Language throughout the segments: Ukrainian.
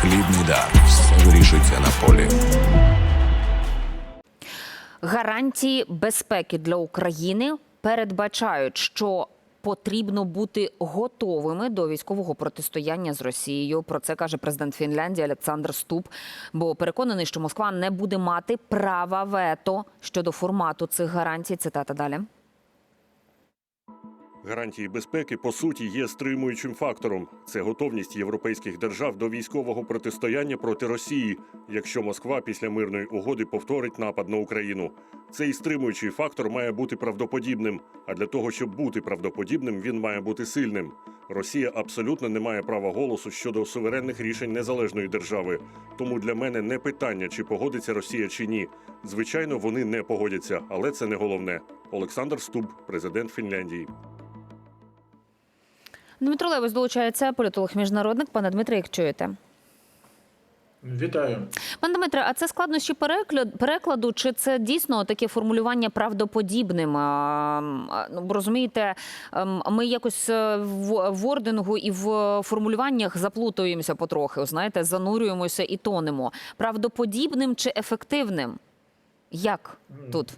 Хлібний дар. Вирішується на полі. Гарантії безпеки для України передбачають, що потрібно бути готовими до військового протистояння з Росією. Про це каже президент Фінляндії Олександр Ступ. Бо переконаний, що Москва не буде мати права вето щодо формату цих гарантій. Цитата далі. Гарантії безпеки по суті є стримуючим фактором. Це готовність європейських держав до військового протистояння проти Росії, якщо Москва після мирної угоди повторить напад на Україну. Цей стримуючий фактор має бути правдоподібним. А для того, щоб бути правдоподібним, він має бути сильним. Росія абсолютно не має права голосу щодо суверенних рішень незалежної держави. Тому для мене не питання, чи погодиться Росія чи ні. Звичайно, вони не погодяться, але це не головне. Олександр Стуб, президент Фінляндії. Дмитро Левось долучається політолог міжнародник. Пане Дмитре, як чуєте? Вітаю. Пане Дмитре, а це складнощі перекладу, чи це дійсно таке формулювання правдоподібним? Ну, розумієте, ем, ми якось е, в вордингу і в формулюваннях заплутуємося потрохи, знаєте, занурюємося і тонемо. Правдоподібним чи ефективним? Як тут?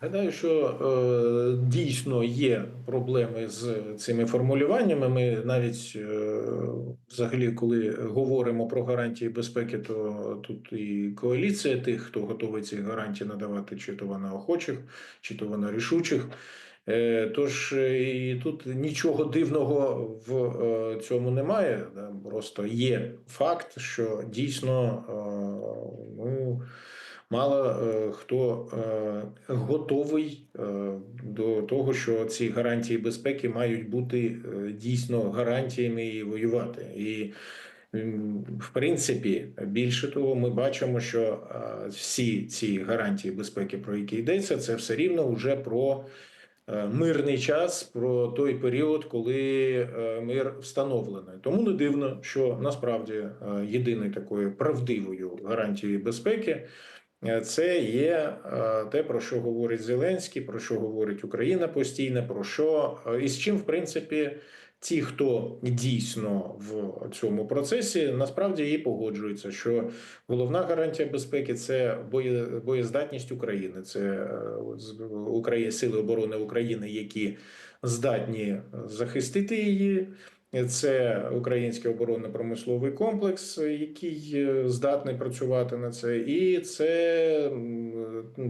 Гадаю, що е, дійсно є проблеми з цими формулюваннями. Ми навіть е, взагалі, коли говоримо про гарантії безпеки, то тут і коаліція тих, хто готовий ці гарантії надавати, чи то вона охочих, чи то вона рішучих. Е, Тож е, і тут нічого дивного в е, цьому немає. да, Просто є факт, що дійсно е, ну, мало е, хто е, готовий е, до того, що ці гарантії безпеки мають бути дійсно гарантіями і воювати. І в принципі, більше того, ми бачимо, що всі ці гарантії безпеки, про які йдеться, це все рівно вже про мирний час, про той період, коли мир встановлений. Тому не дивно, що насправді єдиною такою правдивою гарантією безпеки. Е, Це є е, те, про що говорить Зеленський, про що говорить Україна постійно, про що е, і з чим, в принципі, ті, хто дійсно в цьому процесі, насправді і погоджуються, що головна гарантія безпеки це боєздатність України, це е, з- Украї- сили оборони України, які здатні захистити її. Це український оборонно-промисловий комплекс, який е, здатний працювати на це, і це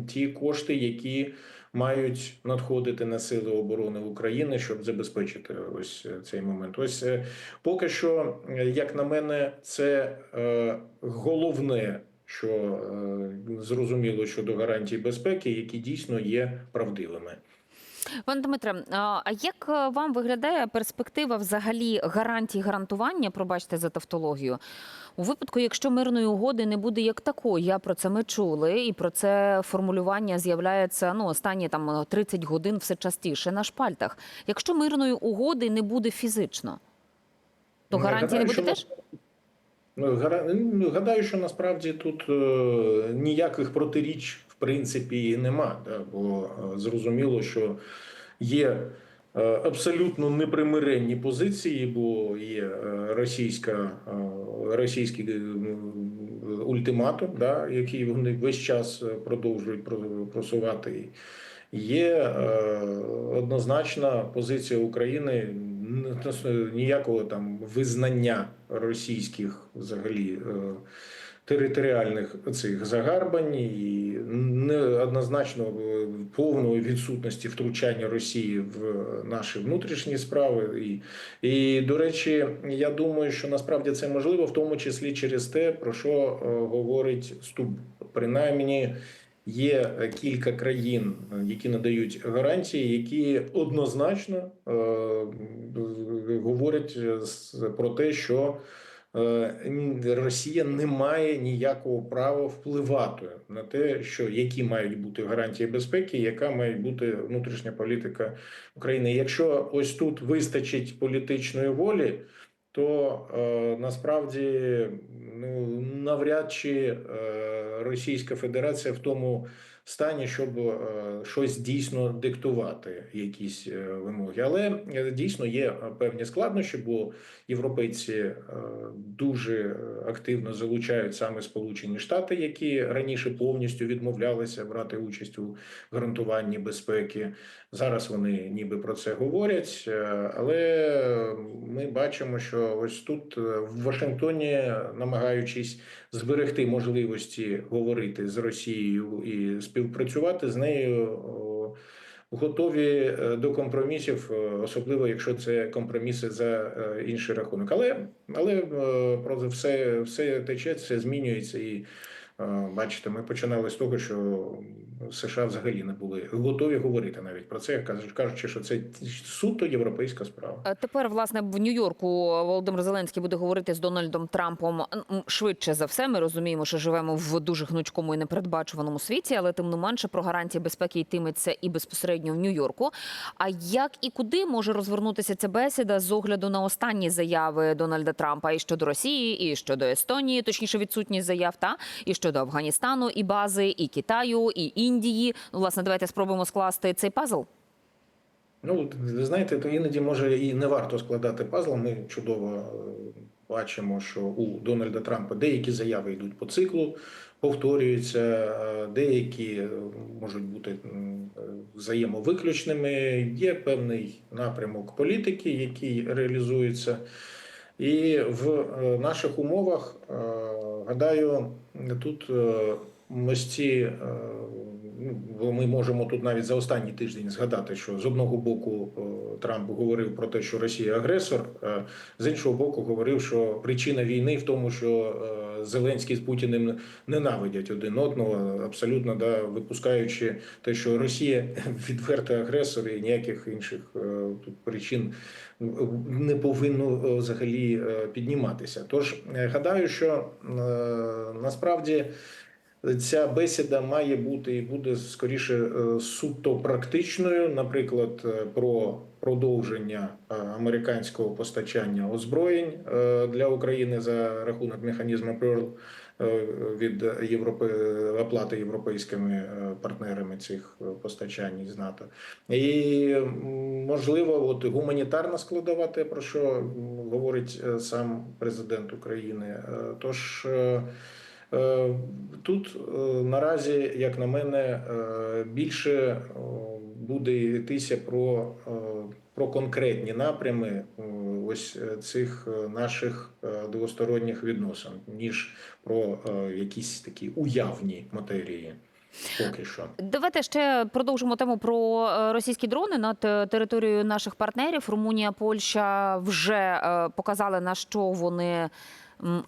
ті кошти, які мають надходити на сили оборони України, щоб забезпечити ось цей момент. Ось е, поки що, е, як на мене, це е, головне, що е, зрозуміло щодо гарантій безпеки, які дійсно є правдивими. Пане Дмитре, а як е, вам виглядає перспектива взагалі гарантій гарантування, пробачте за тавтологію, у випадку, якщо мирної угоди не буде як такої, я про це ми чули, і про це формулювання з'являється ну останні там 30 годин все частіше на шпальтах. Якщо мирної угоди не буде фізично, то Ну, гарантії не буде теж? Ну, ну, гадаю, що насправді тут е, ніяких протиріч принципі і нема, да, бо е, зрозуміло, що є е, абсолютно непримиренні позиції, бо є е, російська, російський ультиматум, да, який вони весь час продовжують просувати. Є однозначна позиція України ніякого там визнання російських взагалі територіальних цих загарбань і неоднозначно е, повної відсутності втручання Росії в наші внутрішні справи. І, і до речі, я думаю, що насправді це можливо, в тому числі через те, про що е, говорить Стуб. Принаймні. Є кілька країн, які надають гарантії, які однозначно е, говорять е, про те, що Росія не має ніякого права впливати на те, що які мають бути гарантії безпеки, яка має бути внутрішня політика України. Якщо ось тут вистачить політичної волі, то е, насправді ну навряд чи е, Російська Федерація в тому стані, щоб е, щось дійсно диктувати, якісь е, вимоги. Але е, дійсно є певні складнощі, бо європейці дуже активно залучають саме Сполучені Штати, які раніше повністю відмовлялися брати участь у гарантуванні безпеки. Зараз вони ніби про це говорять, але ми бачимо, що ось тут в Вашингтоні, намагаючись зберегти можливості говорити з Росією і співпрацювати з нею. Готові е, до компромісів, е, особливо якщо це компроміси за е, інший рахунок. Але але про все, все тече, все змінюється. І бачите, ми починали з того, що США взагалі не були готові говорити навіть про це, кажучи, що це суто європейська справа. Е, Тепер, власне, в Нью-Йорку Володимир Зеленський буде говорити з Дональдом Трампом швидше за все. Ми розуміємо, що живемо в дуже гнучкому і непередбачуваному світі, але тим не менше про гарантії безпеки йтиметься і безпосередньо в Нью-Йорку. А як і куди може розвернутися ця бесіда з огляду на останні заяви Дональда Трампа і щодо Росії, і щодо Естонії, точніше відсутність заяв, та і щодо Афганістану, і бази, і Китаю, і Індії. Ну, власне, давайте спробуємо скласти цей пазл. Ну, ви знаєте, то іноді може і не варто складати пазл. Ми чудово е, бачимо, що у Дональда Трампа деякі заяви йдуть по циклу, повторюються, е, деякі е, можуть бути взаємовиключними. Є певний напрямок політики, який реалізується. І в наших умовах, гадаю, тут ось ці, ми можемо тут навіть за останній тиждень згадати, що з одного боку е, Трамп говорив про те, що Росія агресор, е, з іншого боку, говорив, що причина війни в тому, що е, Зеленський з Путіним ненавидять один одного, абсолютно да, випускаючи те, що Росія відвертий агресор і ніяких інших тут причин не повинно взагалі підніматися. Тож гадаю, що насправді ця бесіда має бути і буде скоріше е, суто практичною, наприклад, е, про продовження е, американського постачання озброєнь для України за рахунок механізму Pearl від Європи оплати європейськими партнерами цих постачань із НАТО. І можливо, от гуманітарна складова, те про що говорить сам президент України. Тож тут е, наразі, як на мене, е, більше буде йтися про, е, про конкретні напрями е, ось е, цих е, наших е, двосторонніх відносин, ніж про е, якісь такі уявні матерії. Поки що. Давайте ще продовжимо тему про е, російські дрони над е, територією наших партнерів. Румунія, Польща вже е, показали на що вони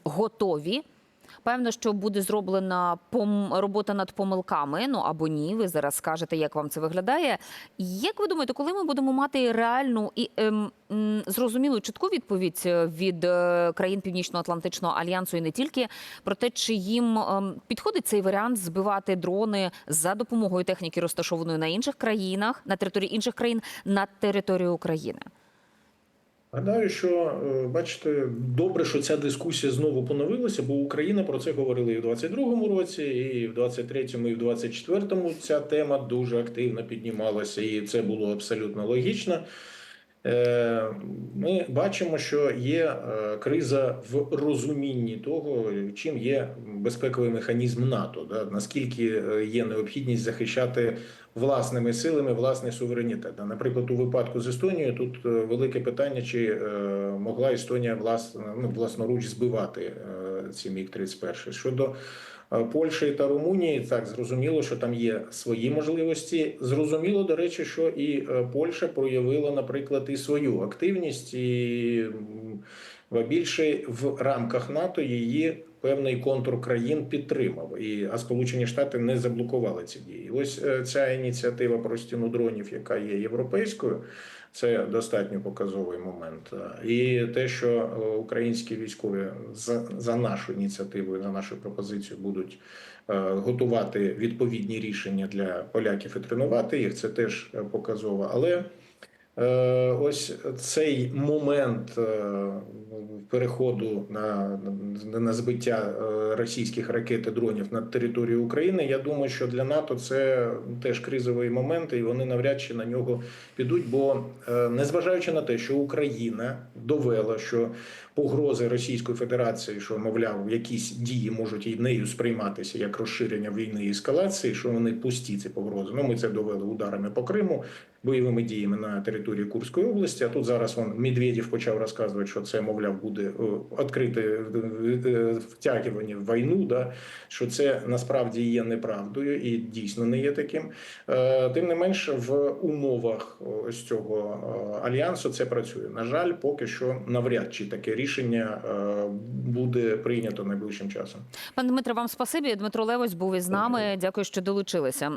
готові. Певно, що буде зроблена робота над помилками. Ну або ні. Ви зараз скажете, як вам це виглядає. Як ви думаєте, коли ми будемо мати реальну і ем, зрозумілу чітку відповідь е, від е, країн Північно-Атлантичного альянсу і не тільки про те, чи їм ем, підходить цей варіант збивати дрони за допомогою техніки, розташованої на інших країнах, на території інших країн, на територію України? Гадаю, що е, бачите, добре, що ця дискусія знову поновилася, бо Україна про це говорила і в 22-му році, і в 23-му, і в 24-му ця тема дуже активно піднімалася, і це було абсолютно логічно. Е, Ми бачимо, що є е, криза в розумінні того, чим є безпековий механізм НАТО, наскільки є необхідність захищати власними силами власний суверенітет. Наприклад, у випадку з Естонією тут е, велике питання, чи е, могла Естонія власне, ну, власноруч збивати е, ці міг 31 щодо. Польщі та Румунії так зрозуміло, що там є свої можливості. Зрозуміло, до речі, що і Польща проявила, наприклад, і свою активність, і більше в рамках НАТО її певний контур країн підтримав. І а Сполучені Штати не заблокували ці дії. Ось е, ця ініціатива про стіну дронів, яка є європейською. Це достатньо показовий момент. І те, що е, українські військові за, за нашу ініціативою, на нашу пропозицію будуть е, готувати відповідні рішення для поляків і тренувати їх, це теж е, показово. Але Е, Ось цей момент е, переходу на, на, на збиття е, російських ракет і дронів над територією України. Я думаю, що для НАТО це теж кризовий момент, і вони навряд чи на нього підуть. Бо е, незважаючи на те, що Україна довела, що погрози Російської Федерації, що мовляв, якісь дії можуть і нею сприйматися як розширення війни і ескалації, що вони пусті ці погрози. Ну ми це довели ударами по Криму бойовими діями на території Курської області. А тут зараз он Медведєв почав розказувати, що це мовляв буде е, відкрите е, е, втягування в війну. Да що це насправді є неправдою і дійсно не є таким. Тим не менш, в умовах ось цього альянсу це працює. На жаль, поки що навряд чи таке рішення буде прийнято найближчим часом. Пане Дмитре, вам спасибі. Дмитро Левось був із нами. Дякую, що долучилися.